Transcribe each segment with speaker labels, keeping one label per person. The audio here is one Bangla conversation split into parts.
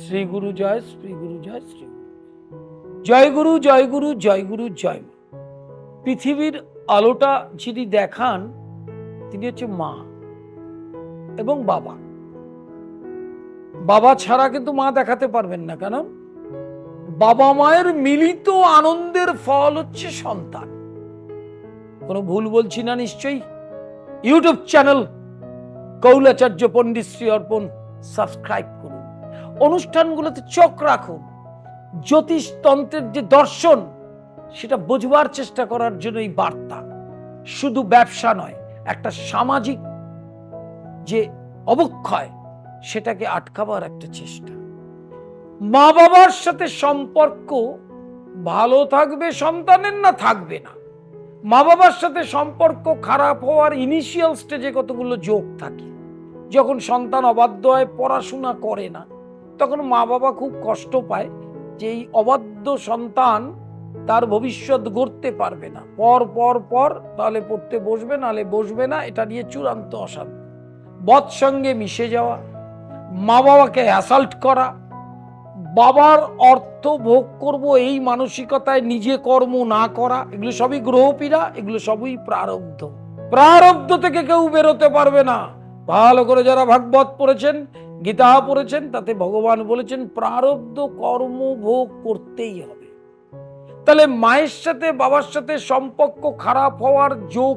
Speaker 1: শ্রী গুরু জয়, শ্রী গুরু জয়, শ্রী জয়। গুরু জয় গুরু জয় গুরু, জয় মা পৃথিবীর আলোটা যিনি দেখান, তিনি হচ্ছে মা এবং বাবা। বাবা ছাড়া কিন্তু মা দেখাতে পারবেন না, কেন? বাবা মায়ের মিলিত আনন্দের ফল হচ্ছে সন্তান। কোনো ভুল বলছি না নিশ্চয়ই? YouTube channel Kaulacharya Pandit Shri Arpan, subscribe করুন। অনুষ্ঠানগুলোতে চোখ রাখুন। জ্যোতিষতন্ত্রের যে দর্শন, সেটা বোঝবার চেষ্টা করার জন্য এই বার্তা। শুধু ব্যবসা নয়, একটা সামাজিক যে অবক্ষয়, সেটাকে আটকাবার একটা চেষ্টা। মা বাবার সাথে সম্পর্ক ভালো থাকবে, সন্তানের না থাকবে না। মা বাবার সাথে সম্পর্ক খারাপ হওয়ার ইনিশিয়াল স্টেজে কতগুলো যোগ থাকে। যখন সন্তান অবাধ্য হয়, পড়াশোনা করে না তখন মা বাবা খুব কষ্ট পায় যে এই অবাধ্য সন্তান তার ভবিষ্যৎ গড়তে পারবে না। পর পর পর তাহলে পড়তে বসবে নাহলে বসবে না, এটা নিয়ে চূড়ান্ত অশান্তি বৎ সঙ্গে মিশে যাওয়া মা বাবাকে অ্যাসাল্ট করা, বাবার অর্থ ভোগ করব এই মানসিকতায় নিজে কর্ম না করা, এগুলো সবই গ্রহপীড়া এগুলো সবই প্রারব্ধ। প্রারব্ধ থেকে কেউ বেরোতে পারবে না। ভালো করে যারা ভাগবত পড়েছেন গীতা পড়েছেন, তাতে ভগবান বলেছেন, প্রারব্ধ কর্ম ভোগ করতেই হবে। তাহলে মায়ের সাথে বাবার সাথে সম্পর্ক খারাপ হওয়ার যোগ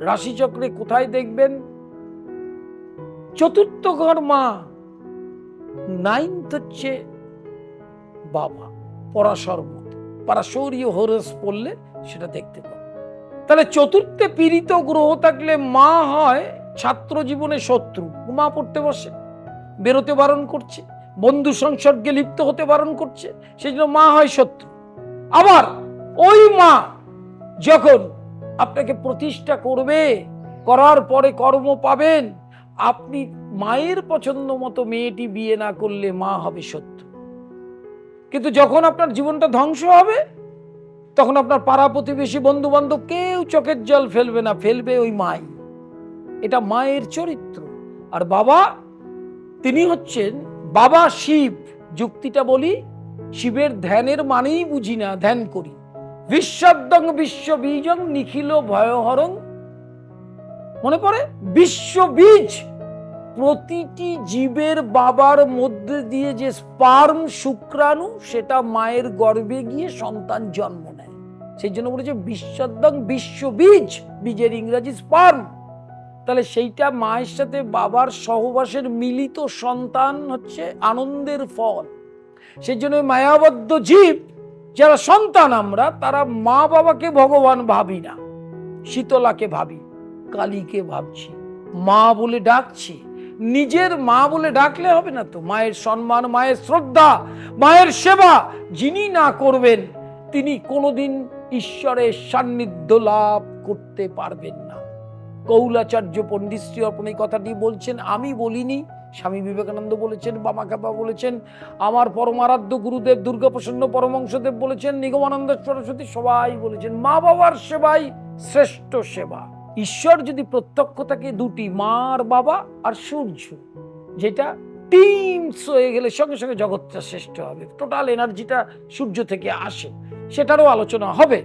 Speaker 1: রাশিচক্রে কোথায় দেখবেন? চতুর্থ ঘর মা, নাইন্থ হচ্ছে বাবা পরাশর মতো পারাশরীয় হরস পড়লে সেটা দেখতে পাবো। তাহলে চতুর্থে পীড়িত গ্রহ থাকলে মা হয় ছাত্র জীবনে শত্রু মা পড়তে বসে, বেরোতে বারণ করছে, বন্ধু সংসর্গে লিপ্ত হতে বারণ করছে সেই জন্য মা হয় শত্রু। আবার ওই মা যখন আপনাকে প্রতিষ্ঠা করবে, করার পরে কর্ম পাবেন, আপনি মায়ের পছন্দ মতো মেয়েটি বিয়ে না করলে মা হবে শত্রু। কিন্তু যখন আপনার জীবনটা ধ্বংস হবে, তখন আপনার পাড়া প্রতিবেশী বন্ধু বান্ধব কেউ চোখের জল ফেলবে না, ফেলবে ওই মাই। এটা মায়ের চরিত্র। আর বাবা, তিনি হচ্ছেন বাবা শিব। যুক্তিটা বলি, শিবের ধ্যানের মানেই বুঝি না, ধ্যান করি। বিশ্বদ্দং বিশ্ব বীজং নিখিল ভয়হরং। মনে পড়ে? বিশ্ব বীজ। প্রতিটি জীবের বাবার মধ্যে দিয়ে যে স্পার্ম শুক্রাণু, সেটা মায়ের গর্ভে গিয়ে সন্তান জন্ম নেয়। সেই জন্য বলেছে বিশ্বদ্দং বিশ্ব বীজ, বীজের ইংরাজি স্পার্ম। তাহলে সেইটা মায়ের সাথে বাবার সহবাসের মিলিত সন্তান হচ্ছে আনন্দের ফল। সেই জন্য মায়াবদ্ধ জীব, যারা সন্তান আমরা, তারা মা বাবাকে ভগবান ভাবি না, শীতলাকে ভাবি, কালীকে ভাবছি, মা বলে ডাকছি। নিজের মা বলে ডাকলে হবে না তো? মায়ের সম্মান, মায়ের শ্রদ্ধা, মায়ের সেবা যিনি না করবেন, তিনি কোনোদিন ঈশ্বরের সান্নিধ্য লাভ করতে পারবেন কৌলাচার্য পণ্ডিত শ্রী অর্পণ এই কথাটি বলছেন, আমি বলিনি। স্বামী বিবেকানন্দ বলেছেন বামাকাপা বলেছেন, আমার পরমারাধ্য গুরুদেব দুর্গাপ্রসন্ন পরমংশদেব বলেছেন, নিগমানন্দ সরস্বতী সবাই বলেছেন, মা বাবার সেবাই শ্রেষ্ঠ সেবা। ঈশ্বর যদি প্রত্যক্ষ থাকে, দুটি মার বাবা আর সূর্য, যেটা টিমস হয়ে গেলে সঙ্গে সঙ্গে জগৎটা শ্রেষ্ঠ হবে। টোটাল এনার্জিটা সূর্য থেকে আসে। সেটারও আলোচনা হবে।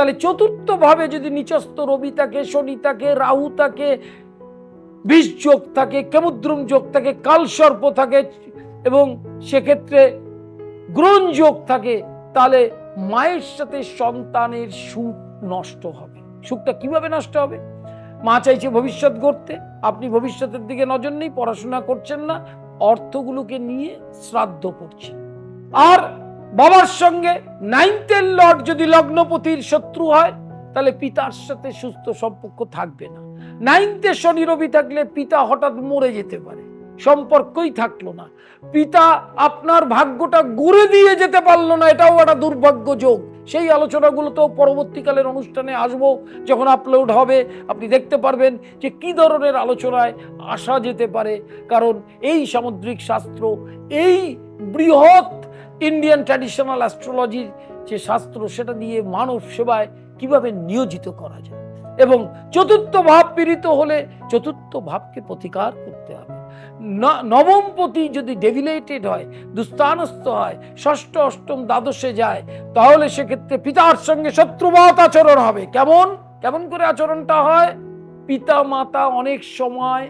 Speaker 1: তাহলে চতুর্থ ভাবে যদি নিচস্থ রবি থাকে, শনি থাকে, রাহু থাকে বিষ যোগ থাকে, কেমুদ্রুম যোগ থাকে, কালসর্প থাকে এবং সেক্ষেত্রে গ্রহণ যোগ থাকে, তাহলে মায়ের সাথে সন্তানের সুখ নষ্ট হবে। সুখটা কীভাবে নষ্ট হবে? মা চাইছে ভবিষ্যৎ গড়তে, আপনি ভবিষ্যতের দিকে নজর নেই, পড়াশোনা করছেন না, অর্থগুলোকে নিয়ে শ্রাদ্ধ করছেন। আর বাবার সঙ্গে নাইনথের লর্ড যদি লগ্নপতির শত্রু হয়, তাহলে পিতার সাথে সুস্থ সম্পর্ক থাকবে না। নাইনথে শনি রবি থাকলে পিতা হঠাৎ মরে যেতে পারে, সম্পর্কই থাকল না। পিতা আপনার ভাগ্যটা গড়ে দিয়ে যেতে পারল না, এটাও একটা দুর্ভাগ্য যোগ। সেই আলোচনাগুলো তো পরবর্তীকালের অনুষ্ঠানে আসব, যখন আপলোড হবে। আপনি দেখতে পারবেন যে কি ধরনের আলোচনায় আসা যেতে পারে, কারণ এই সামুদ্রিক শাস্ত্র, এই বৃহৎ ইন্ডিয়ান ট্র্যাডিশনাল অ্যাস্ট্রোলজির যে শাস্ত্র, সেটা দিয়ে মানব সেবায় কীভাবে নিয়োজিত করা যায়? এবং চতুর্থ ভাব পীড়িত হলে চতুর্থ ভাবকে প্রতিকার করতে হবে। ন- নবমপতি যদি ডেভিলেটেড হয় দুস্থানস্থ হয়, ষষ্ঠ, অষ্টম দ্বাদশে যায়, তাহলে সেক্ষেত্রে পিতার সঙ্গে শত্রুবৎ আচরণ হবে। কেমন? কেমন করে আচরণটা হয়? পিতা মাতা অনেক সময়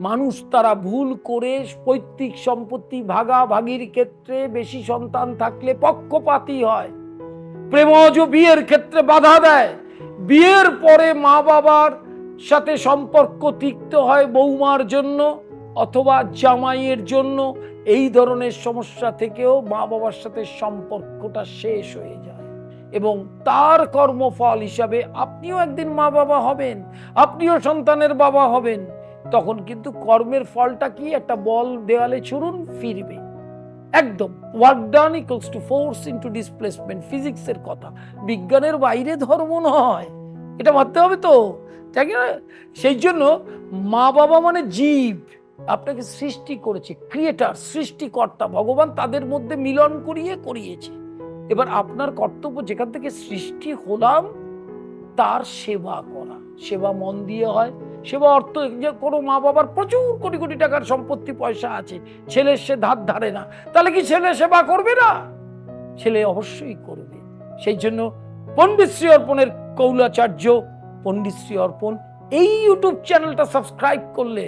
Speaker 1: মানুষ তারা ভুল করে পৈতৃক সম্পত্তি ভাগাভাগির ক্ষেত্রে বেশি সন্তান থাকলে পক্ষপাতী হয়। প্রেমজ বিয়ের ক্ষেত্রে বাধা দেয়। বিয়ের পরে মা বাবার সাথে সম্পর্ক তিক্ত হয় বৌমার জন্য অথবা জামাইয়ের জন্য। এই ধরনের সমস্যা থেকেও মা বাবার সাথে সম্পর্কটা শেষ হয়ে যায়। এবং তার কর্মফল হিসাবে আপনিও একদিন মা বাবা হবেন, আপনিও সন্তানের বাবা হবেন। তখন কিন্তু কর্মের ফলটা কি? একটা বল দেওয়ালে ছুড়ুন, ফিরবে। একদম। Work done equals to force into displacement ফিজিক্সের কথা। বিজ্ঞানের বাইরে ধর্ম নয়। এটা ভাবতে হবে তো? তাই না? সেই জন্য মা বাবা মানে জীব। আপনাকে সৃষ্টি করেছে ক্রিয়েটার সৃষ্টিকর্তা। ভগবান তাদের মধ্যে মিলন করিয়ে করিয়েছে। এবার আপনার কর্তব্য, যেখান থেকে সৃষ্টি হলাম, তার সেবা করা। সেবা মন দিয়ে হয় সেবা অর্থ যে কোনো মা বাবার প্রচুর কোটি কোটি টাকার সম্পত্তি, পয়সা আছে। ছেলের সে ধার ধারে না। তাহলে কি ছেলে সেবা করবে না? ছেলে অবশ্যই করবে। সেই জন্য পণ্ডিতশ্রী অর্পণের কৌলাচার্য পণ্ডিতশ্রী অর্পণ, এই ইউটিউব চ্যানেলটা সাবস্ক্রাইব করলে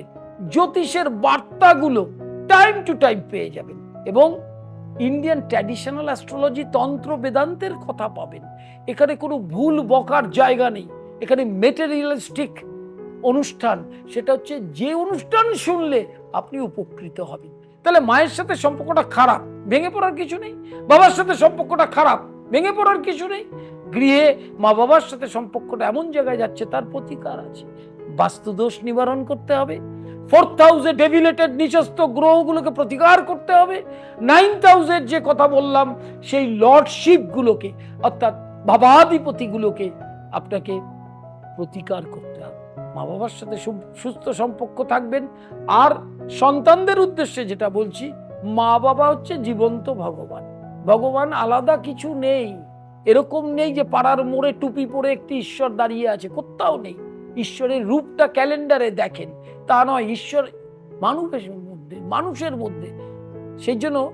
Speaker 1: জ্যোতিষের বার্তাগুলো টাইম টু টাইম পেয়ে যাবেন এবং ইন্ডিয়ান ট্র্যাডিশনাল অ্যাস্ট্রোলজি তন্ত্র বেদান্তের কথা পাবেন। এখানে কোনো ভুল বকার জায়গা নেই। এখানে মেটেরিয়ালিস্টিক অনুষ্ঠান, সেটা হচ্ছে যে অনুষ্ঠান শুনলে আপনি উপকৃত হবেন। তাহলে মায়ের সাথে সম্পর্কটা খারাপ, ভেঙে পড়ার কিছু নেই। বাবার সাথে সম্পর্কটা খারাপ, ভেঙে পড়ার কিছু নেই। গৃহে মা বাবার সাথে সম্পর্কটা এমন জায়গায় যাচ্ছে, তার প্রতিকার আছে। বাস্তুদোষ নিবারণ করতে হবে। ফোর্থ হাউসে ডেভিলেটেড নিচস্থ গ্রহগুলোকে প্রতিকার করতে হবে। নাইন্থ হাউসের যে কথা বললাম, সেই লর্ডশিপগুলোকে অর্থাৎ ভাবাধিপতিগুলোকে আপনাকে প্রতিকার করতে হবে। মা বাবার সাথে সুস্থ সম্পর্ক থাকবেন। আর সন্তানদের উদ্দেশ্যে যেটা বলছি, মা বাবা হচ্ছে জীবন্ত ভগবান। ভগবান আলাদা কিছু নেই। এরকম নেই যে পাড়ার মোড়ে টুপি পরে একটি ঈশ্বর দাঁড়িয়ে আছে, কোথাও নেই। ঈশ্বরের রূপটা ক্যালেন্ডারে দেখেন। তা নয়, ঈশ্বর মানুষের মধ্যে মানুষের মধ্যে। সেই জন্য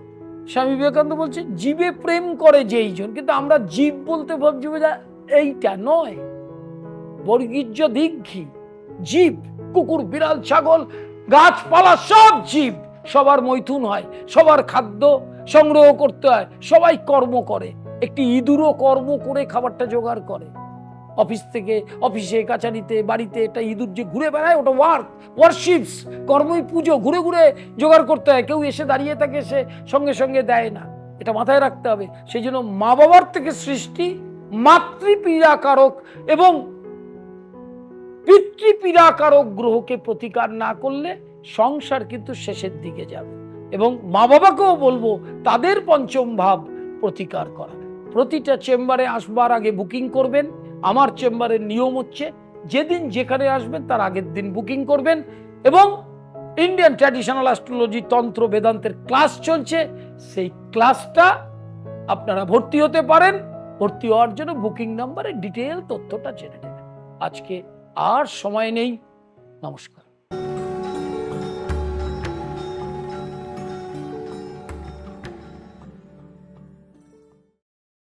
Speaker 1: স্বামী বিবেকানন্দ বলছে, জীবে প্রেম করে যেই জন। কিন্তু আমরা জীব বলতে ভাবছি এইটা নয়। বর্গীর্য দীঘি, জীব, কুকুর, বিড়াল, ছাগল, গাছপালা, সব জীব। সবার মৈথুন হয়, সবার খাদ্য সংগ্রহ করতে হয়, সবাই কর্ম করে। একটি ইঁদুরও কর্ম করে খাবারটা জোগাড় করে। অফিস থেকে অফিসে কাছারিতে বাড়িতে একটা ইঁদুর যে ঘুরে বেড়ায়, ওটা ওয়ার্ক ওয়ার্কশিপস কর্মই পুজো, ঘুরে ঘুরে জোগাড় করতে হয়। কেউ এসে দাঁড়িয়ে থাকে, সে সঙ্গে সঙ্গে দেয় না। এটা মাথায় রাখতে হবে। সেই জন্য মা বাবার থেকে সৃষ্টি, মাতৃপীড়াকারক এবং পিতৃপীড়াকারক গ্রহকে প্রতিকার না করলে সংসার কিন্তু শেষের দিকে যাবে। এবং মা বাবাকেও বলব, তাদের পঞ্চম ভাব প্রতিকার করা। প্রতিটা চেম্বারে আসবার আগে বুকিং করবেন। আমার চেম্বারের নিয়ম হচ্ছে, যেদিন যেখানে আসবেন তার আগের দিন বুকিং করবেন। এবং ইন্ডিয়ান ট্র্যাডিশনাল অ্যাস্ট্রোলজি তন্ত্র বেদান্তের ক্লাস চলছে। সেই ক্লাসটা আপনারা ভর্তি হতে পারেন। ভর্তি হওয়ার জন্য বুকিং নাম্বারে ডিটেল তথ্যটা জেনে নেবেন। আজকে আর সময় নেই। নমস্কার।